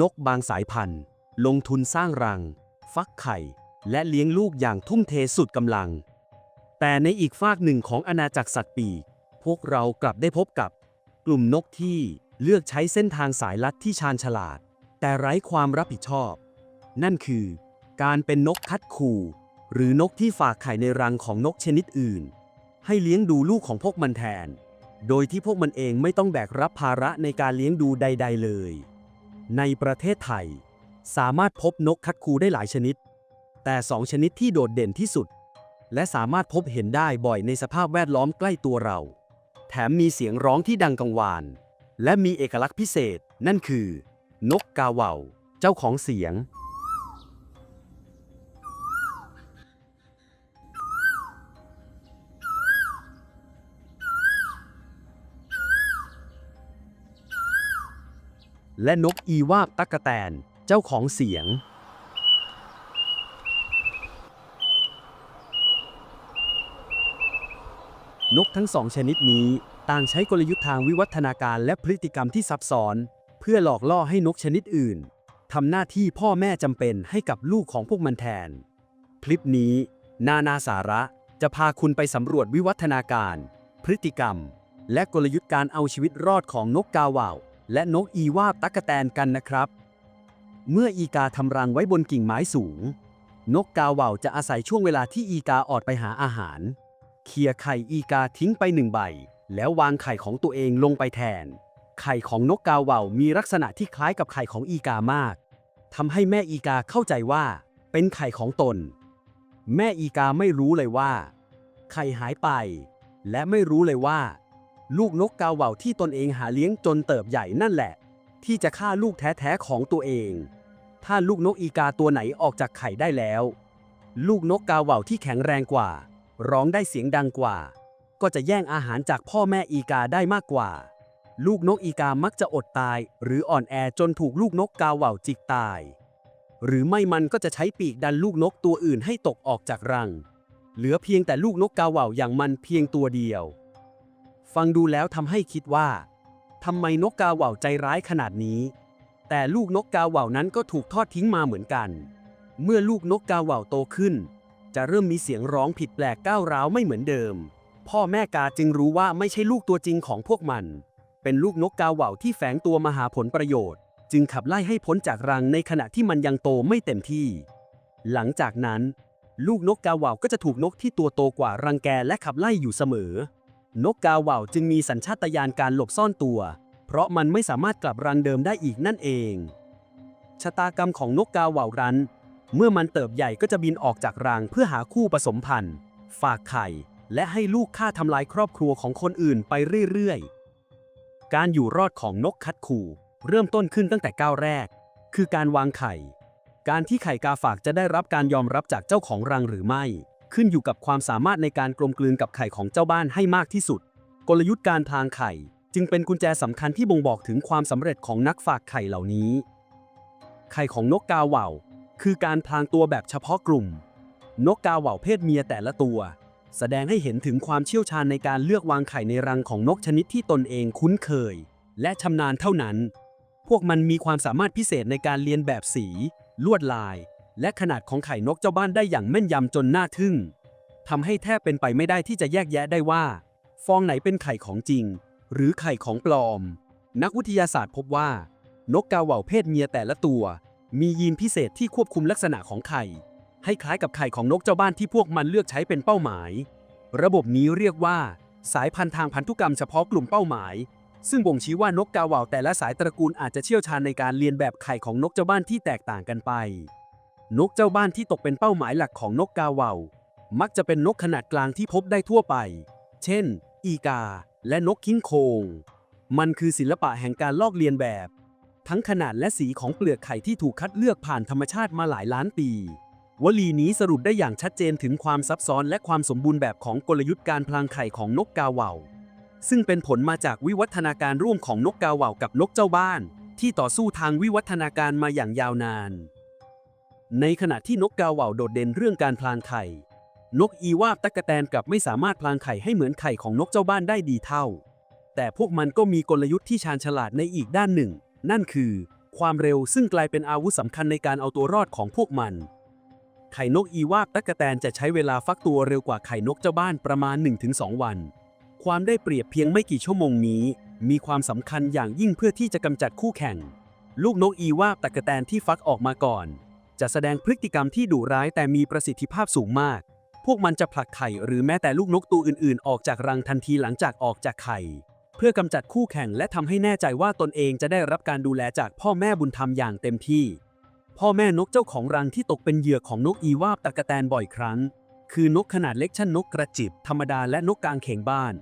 นกบางสายพันธุ์ ลงทุนสร้างรัง ฟักไข่ และเลี้ยงลูกอย่างทุ่มเทสุดกำลัง แต่ในอีกฝากหนึ่งของอาณาจักรสัตว์ปีก พวกเรากลับได้พบกับ กลุ่มนกที่เลือกใช้เส้นทางสายลัดที่ชาญฉลาด แต่ไร้ความรับผิดชอบ นั่นคือ การเป็นนกคัดขู่หรือนกที่ฝากไข่ในรังของนกชนิดอื่น ให้เลี้ยงดูลูกของพวกมันแทน โดยที่พวกมันเองไม่ต้องแบกรับภาระในการเลี้ยงดูใด ๆ เลย ในประเทศไทย สามารถพบนกคัดคูได้หลายชนิด แต่สองชนิดที่โดดเด่นที่สุด และสามารถพบเห็นได้บ่อยในสภาพแวดล้อมใกล้ตัวเรา แถมมีเสียงร้องที่ดังกังวาน และมีเอกลักษณ์พิเศษ นั่นคือ นกกาเหว่า เจ้าของเสียง และนกอีวาบตักกะแตน เจ้าของเสียง นกทั้งสองชนิดนี้ ต่างใช้กลยุทธ์ทางวิวัฒนาการและพฤติกรรมที่ซับซ้อน เพื่อหลอกล่อให้นกชนิดอื่นทำหน้าที่พ่อแม่จำเป็นให้กับลูกของพวกมันแทน คลิปนี้ นานาสาระจะพาคุณไปสำรวจวิวัฒนาการ พฤติกรรม และกลยุทธ์การเอาชีวิตรอดของนกกาเหว่า และนกอีวาบตักกะแตนกันนะครับ เมื่ออีกาทำรังไว้บนกิ่งไม้สูง นกกาเหว่าจะอาศัยช่วงเวลาที่อีกาออกไปหาอาหาร เคลียไข่อีกาทิ้งไปหนึ่งใบ แล้ววางไข่ของตัวเองลงไปแทน ไข่ของนกกาเหว่ามีลักษณะที่คล้ายกับไข่ของอีกามากทำให้แม่อีกาเข้าใจว่า เป็นไข่ของตน แม่อีกาไม่รู้เลยว่า ไข่หายไป และไม่รู้เลยว่า ลูกนกกาเหว่าที่ตนเองหาเลี้ยงจนเติบใหญ่นั่นแหละ ที่จะฆ่าลูกแท้ๆของตัวเอง ถ้าลูกนกอีกาตัวไหนออกจากไข่ได้แล้ว ลูกนกกาเหว่าที่แข็งแรงกว่า ร้องได้เสียงดังกว่า ก็จะแย่งอาหารจากพ่อแม่อีกาได้มากกว่า ลูกนกอีกามักจะอดตาย หรืออ่อนแอจนถูกลูกนกกาเหว่าจิกตาย หรือไม่มันก็จะใช้ปีกดันลูกนกตัวอื่นให้ตกออกจากรัง เหลือเพียงแต่ลูกนกกาเหว่าอย่างมันเพียงตัวเดียว ฟังดูแล้วทำให้คิดว่าทำไมนกกาเหว่าใจร้ายขนาดนี้ แต่ลูกนกกาเหว่านั้นก็ถูกทอดทิ้งมาเหมือนกัน เมื่อลูกนกกาเหว่าโตขึ้น จะเริ่มมีเสียงร้องผิดแปลกก้าวร้าวไม่เหมือนเดิม พ่อแม่กาจึงรู้ว่าไม่ใช่ลูกตัวจริงของพวกมัน เป็นลูกนกกาเหว่าที่แฝงตัวมาหาผลประโยชน์ จึงขับไล่ให้พ้นจากรังในขณะที่มันยังโตไม่เต็มที่ หลังจากนั้น ลูกนกกาเหว่าก็จะถูกนกที่ตัวโตกว่ารังแกและขับไล่อยู่เสมอ นกกาว่าวจึงมีสัญชาตญาณการหลบซ่อนตัว เพราะมันไม่สามารถกลับรังเดิมได้อีกนั่นเอง ชะตากรรมของนกกาว่ารันเมื่อมันเติบใหญ่ก็จะบินออกจากรังเพื่อหาคู่ผสมพันธุ์ ฝากไข่ และให้ลูกฆ่าทำลายครอบครัวของคนอื่นไปเรื่อยๆ การอยู่รอดของนกคัดขู่เริ่มต้นขึ้นตั้งแต่ก้าวแรก คือการวางไข่ การที่ไข่กาฝากจะได้รับการยอมรับจากเจ้าของรังหรือไม่ ขึ้นอยู่กับความสามารถในการกลมกลืนกับไข่ของเจ้าบ้านให้มากที่สุด กลยุทธ์การพลางไข่ จึงเป็นกุญแจสำคัญที่บ่งบอกถึงความสำเร็จของนักฝากไข่เหล่านี้ ไข่ของนกกาเหว่า คือการพลางตัวแบบเฉพาะกลุ่ม นกกาเหว่าเพศเมียแต่ละตัว แสดงให้เห็นถึงความเชี่ยวชาญในการเลือกวางไข่ในรังของนกชนิดที่ตนเองคุ้นเคย และชำนาญเท่านั้น พวกมันมีความสามารถพิเศษในการเรียนแบบสี ลวดลาย และขนาดของไข่นกเจ้าบ้านได้อย่างแม่นยำจนน่าทึ่งทำให้แทบเป็นไปไม่ได้ที่จะแยกแยะได้ว่า ฟองไหนเป็นไข่ของจริง หรือไข่ของปลอม นักวิทยาศาสตร์พบว่า นกกาเหว่าเพศเมียแต่ละตัว มียีนพิเศษที่ควบคุมลักษณะของไข่ ให้คล้ายกับไข่ของนกเจ้าบ้านที่พวกมันเลือกใช้เป็นเป้าหมาย ระบบนี้เรียกว่า สายพันธุ์ทางพันธุกรรมเฉพาะกลุ่มเป้าหมาย ซึ่งบ่งชี้ว่านกกาเหว่าแต่ละสายตระกูลอาจจะเชี่ยวชาญในการเรียนแบบไข่ของนกเจ้าบ้านที่แตกต่างกันไป นกเจ้าบ้านที่ตกเป็นเป้าหมายหลักของนกกาเวามักจะเป็นนกขนาดกลางที่พบได้ทั่วไป เช่น อีกา และนกคิ้งโคง มันคือศิลปะแห่งการลอกเลียนแบบ ทั้งขนาดและสีของเปลือกไข่ที่ถูกคัดเลือกผ่านธรรมชาติมาหลายล้านปี วลีนี้สรุปได้อย่างชัดเจนถึงความซับซ้อนและความสมบูรณ์แบบของกลยุทธ์การพลางไข่ของนกกาเวาซึ่งเป็นผลมาจากวิวัฒนาการร่วมของนกกาเหว่ากับนกเจ้าบ้าน ที่ต่อสู้ทางวิวัฒนาการมาอย่างยาวนาน ในขณะที่นกกาเหว่าโดดเด่นเรื่องการพลางไข่ นกอีวาบตักกะแตนกลับไม่สามารถพลางไข่ให้เหมือนไข่ของนกเจ้าบ้านได้ดีเท่า แต่พวกมันก็มีกลยุทธ์ที่ชาญฉลาดในอีกด้านหนึ่ง นั่นคือ ความเร็วซึ่งกลายเป็นอาวุธสำคัญในการเอาตัวรอดของพวกมัน ไข่นกอีวาบตั๊กแตนจะใช้เวลาฟักตัวเร็วกว่าไข่นกเจ้าบ้านประมาณ 1-2 วัน ความได้เปรียบเพียงไม่กี่ชั่วโมงนี้ มีความสำคัญอย่างยิ่งเพื่อที่จะกำจัดคู่แข่ง ลูกนกอีวาบตั๊กแตนที่ฟักออกมาก่อน จะแสดงพฤติกรรมที่ดุร้ายแต่มีประสิทธิภาพสูงมาก พวกมันจะผลักไข่หรือแม้แต่ลูกนกตัวอื่นๆ ออกจากรังทันทีหลังจากออกจากไข่ เพื่อกำจัดคู่แข่งและทำให้แน่ใจว่าตนเองจะได้รับการดูแลจากพ่อแม่บุญธรรมอย่างเต็มที่ พ่อแม่นกเจ้าของรังที่ตกเป็นเหยื่อของนกอีวาบตะกะแตนบ่อยครั้ง คือนกขนาดเล็กเช่นนกกระจิบธรรมดาและนกกางเขนบ้าน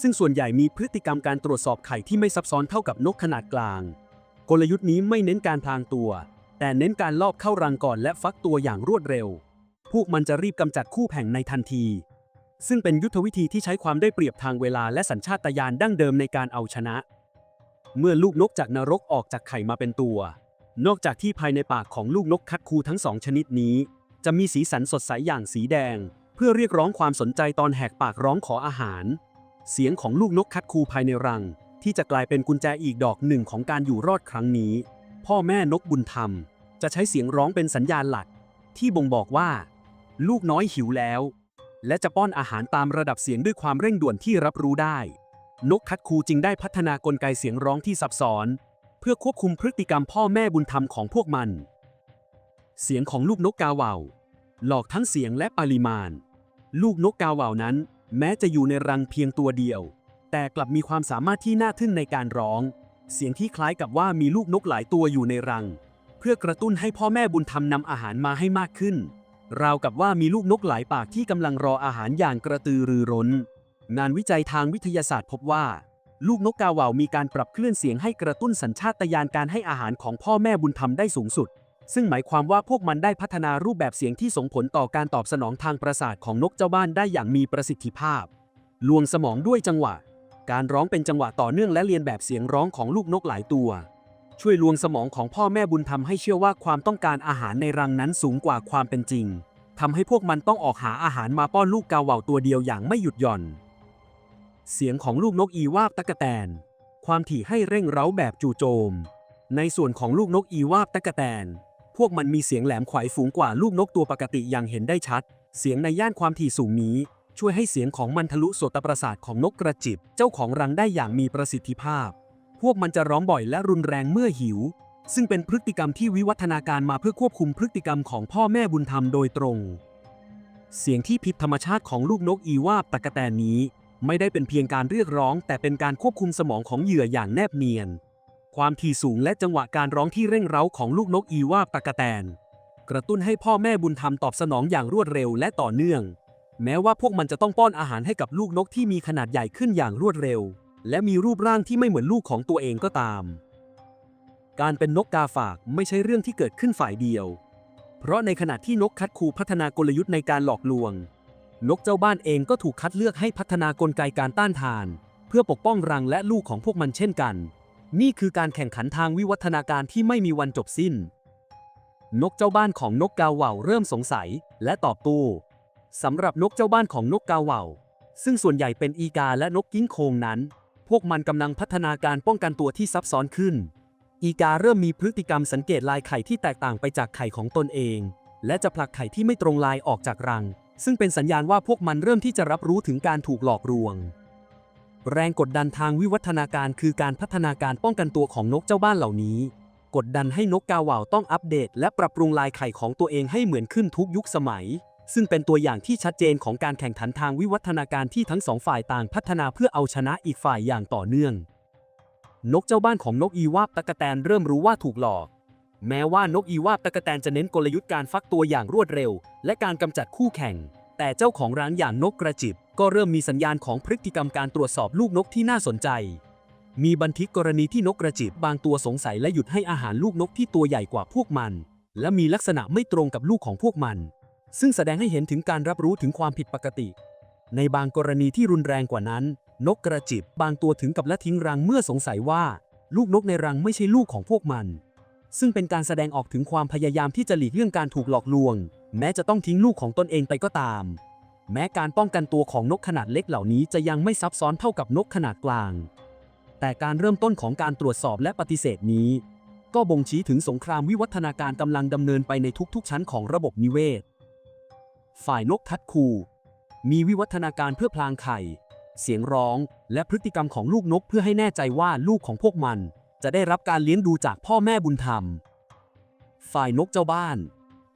ซึ่งส่วนใหญ่มีพฤติกรรมการตรวจสอบไข่ที่ไม่ซับซ้อนเท่ากับนกขนาดกลาง กลยุทธ์นี้ไม่เน้นการพลางตัว แต่เน้นการลอบเข้ารังก่อนและฟักตัวอย่างรวดเร็ว พวกมันจะรีบกำจัดคู่แข่งในทันที ซึ่งเป็นยุทธวิธีที่ใช้ความได้เปรียบทางเวลาและสัญชาตญาณดั้งเดิมในการเอาชนะ เมื่อลูกนกจากนรกออกจากไข่มาเป็นตัว นอกจากที่ภายในปากของลูกนกคัดคูทั้งสองชนิดนี้ จะมีสีสันสดใสอย่างสีแดง เพื่อเรียกร้องความสนใจตอนแหกปากร้องขออาหาร เสียงของลูกนกคัดคูภายในรัง ที่จะกลายเป็นกุญแจอีกดอกหนึ่งของการอยู่รอดครั้งนี้ พ่อแม่นกบุญธรรม จะใช้เสียงร้องเป็นสัญญาณหลัก ที่บ่งบอกว่า ลูกน้อยหิวแล้ว และจะป้อนอาหารตามระดับเสียงด้วยความเร่งด่วนที่รับรู้ได้ นกคัดคูจึงได้พัฒนากลไกเสียงร้องที่ซับซ้อน เพื่อควบคุมพฤติกรรมพ่อแม่บุญธรรมของพวกมัน เสียงของลูกนกกาเหว่าหลอกทั้งเสียงและปริมาณ ลูกนกกาเหว่านั้น แม้จะอยู่ในรังเพียงตัวเดียว แต่กลับมีความสามารถที่น่าทึ่งในการร้อง เสียงที่คล้ายกับว่ามีลูกนกหลายตัวอยู่ในรัง เพื่อกระตุ้นให้พ่อแม่บุญธรรมนำอาหารมาให้มากขึ้น ราวกับว่ามีลูกนกหลายปากที่กำลังรออาหารอย่างกระตือรือร้น งานวิจัยทางวิทยาศาสตร์พบว่า ลูกนกกาเหว่ามีการปรับเคลื่อนเสียงให้กระตุ้นสัญชาตญาณการให้อาหารของพ่อแม่บุญธรรมได้สูงสุด ซึ่งหมายความว่าพวกมันได้พัฒนารูปแบบเสียงที่ส่งผลต่อการตอบสนองทางประสาทของนกเจ้าบ้านได้อย่างมีประสิทธิภาพ ลวงสมองด้วยจังหวะ การร้องเป็นจังหวะต่อเนื่องและเรียนแบบเสียงร้องของลูกนกหลายตัว ช่วยลวงสมองของพ่อแม่บุญธรรมให้เชื่อว่าความต้องการอาหารในรังนั้นสูงกว่าความเป็นจริงทำให้พวกมันต้องออกหาอาหารมาป้อนลูกกาเหว่าตัวเดียวอย่างไม่หยุดหย่อน เสียงของลูกนกอีวาบตะกะแตน ความถี่ให้เร่งเร้าแบบจู่โจม ในส่วนของลูกนกอีวาบตะกะแตน พวกมันมีเสียงแหลมไขวฝูงกว่าลูกนกตัวปกติอย่างเห็นได้ชัด เสียงในย่านความถี่สูงนี้ ช่วยให้เสียงของมันทะลุโสตประสาทของนกกระจิบ เจ้าของรังได้อย่างมีประสิทธิภาพ พวกมันจะร้องบ่อยและรุนแรงเมื่อหิว ซึ่งเป็นพฤติกรรมที่วิวัฒนาการมาเพื่อควบคุมพฤติกรรมของพ่อแม่บุญธรรมโดยตรง เสียงที่ผิดธรรมชาติของลูกนกอีวาบตะกะแตนนี้ ไม่ได้เป็นเพียงการเรียกร้อง แต่เป็นการควบคุมสมองของเหยื่ออย่างแนบเนียน ความถี่สูงและจังหวะการร้องที่เร่งเร้าของลูกนกอีวาบตะกะแตน กระตุ้นให้พ่อแม่บุญธรรมตอบสนองอย่างรวดเร็วและต่อเนื่อง แม้ว่าพวกมันจะต้องป้อนอาหารให้กับลูกนกที่มีขนาดใหญ่ขึ้นอย่างรวดเร็ว และมีรูปร่างที่ไม่เหมือนลูกของตัวเองก็ตาม การเป็นนกกาฝากไม่ใช่เรื่องที่เกิดขึ้นฝ่ายเดียว เพราะในขณะที่นกคัดคูพัฒนากลยุทธ์ในการหลอกลวง นกเจ้าบ้านเองก็ถูกคัดเลือกให้พัฒนากลไกการต้านทาน เพื่อปกป้องรังและลูกของพวกมันเช่นกัน นี่คือการแข่งขันทางวิวัฒนาการที่ไม่มีวันจบสิ้น นกเจ้าบ้านของนกกาเหว่าเริ่มสงสัยและตอบโต้ สำหรับนกเจ้าบ้านของนกกาเหว่า ซึ่งส่วนใหญ่เป็นอีกาและนกกิ้งโคงนั้น พวกมันกำลังพัฒนาการป้องกันตัวที่ซับซ้อนขึ้น อีกาเริ่มมีพฤติกรรมสังเกตลายไข่ที่แตกต่างไปจากไข่ของตนเอง และจะผลักไข่ที่ไม่ตรงลายออกจากรัง ซึ่งเป็นสัญญาณว่าพวกมันเริ่มที่จะรับรู้ถึงการถูกหลอกลวง แรงกดดันทางวิวัฒนาการคือการพัฒนาการป้องกันตัวของนกเจ้าบ้านเหล่านี้ กดดันให้นกกาเหว่าต้องอัปเดต และปรับปรุงลายไข่ของตัวเองให้เหมือนขึ้นทุกยุคสมัย ซึ่งเป็นตัวอย่างที่ชัดเจนของการแข่งขันทางวิวัฒนาการที่ทั้งสองฝ่ายต่างพัฒนาเพื่อเอาชนะอีกฝ่ายอย่างต่อเนื่อง นกเจ้าบ้านของนกอีวาบตะกะแตนเริ่มรู้ว่าถูกหลอก แม้ว่านกอีวาบตะกะแตนจะเน้นกลยุทธ์การฟักตัวอย่างรวดเร็ว และการกำจัดคู่แข่ง แต่เจ้าของร้านอย่างนกกระจิบ ก็เริ่มมีสัญญาณของพฤติกรรมการตรวจสอบลูกนกที่น่าสนใจ มีบันทึกกรณีที่นกกระจิบบางตัวสงสัยและหยุดให้อาหารลูกนกที่ตัวใหญ่กว่าพวกมัน และมีลักษณะไม่ตรงกับลูกของพวกมัน ซึ่งแสดงให้เห็นถึงการรับรู้ถึงความผิดปกติ ในบางกรณีที่รุนแรงกว่านั้น นกกระจิบบางตัวถึงกับละทิ้งรังเมื่อสงสัยว่า ลูกนกในรังไม่ใช่ลูกของพวกมัน ซึ่งเป็นการแสดงออกถึงความพยายามที่จะหลีกเลี่ยงการถูกหลอกลวง แม้จะต้องทิ้งลูกของตนเองไปก็ตาม แม้การป้องกันตัวของนกขนาดเล็กเหล่านี้จะยังไม่ซับซ้อนเท่ากับนกขนาดกลาง แต่การเริ่มต้นของการตรวจสอบและปฏิเสธนี้ ก็บ่งชี้ถึงสงครามวิวัฒนาการกำลังดำเนินไปในทุกๆ ชั้นของระบบนิเวศ ฝ่ายนกทัดคู มีวิวัฒนาการเพื่อพลางไข่ เสียงร้องและพฤติกรรมของลูกนกเพื่อให้แน่ใจว่าลูกของพวกมัน จะได้รับการเลี้ยงดูจากพ่อแม่บุญธรรม ฝ่ายนกเจ้าบ้าน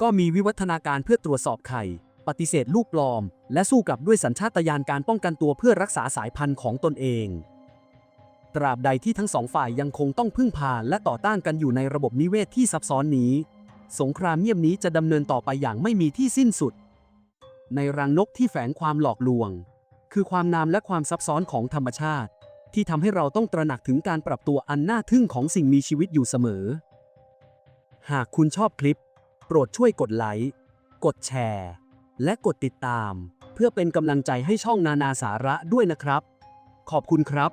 ก็มีวิวัฒนาการเพื่อตรวจสอบไข่ ปฏิเสธลูกปลอม และสู้กลับด้วยสัญชาตญาณการป้องกันตัวเพื่อรักษาสายพันธุ์ของตนเอง ตราบใดที่ทั้งสองฝ่ายยังคงต้องพึ่งพาและต่อต้านกันอยู่ในระบบนิเวศที่ซับซ้อนนี้ สงครามเงียบนี้จะดำเนินต่อไปอย่างไม่มีที่สิ้นสุด ในรังนกที่แฝงความหลอกลวง คือความนามและความซับซ้อนของธรรมชาติ ที่ทำให้เราต้องตระหนักถึงการปรับตัวอันน่าทึ่งของสิ่งมีชีวิตอยู่เสมอ หากคุณชอบคลิป โปรดช่วยกดไลค์ กดแชร์ และกดติดตาม เพื่อเป็นกำลังใจให้ช่องนานาสาระด้วยนะครับ ขอบคุณครับ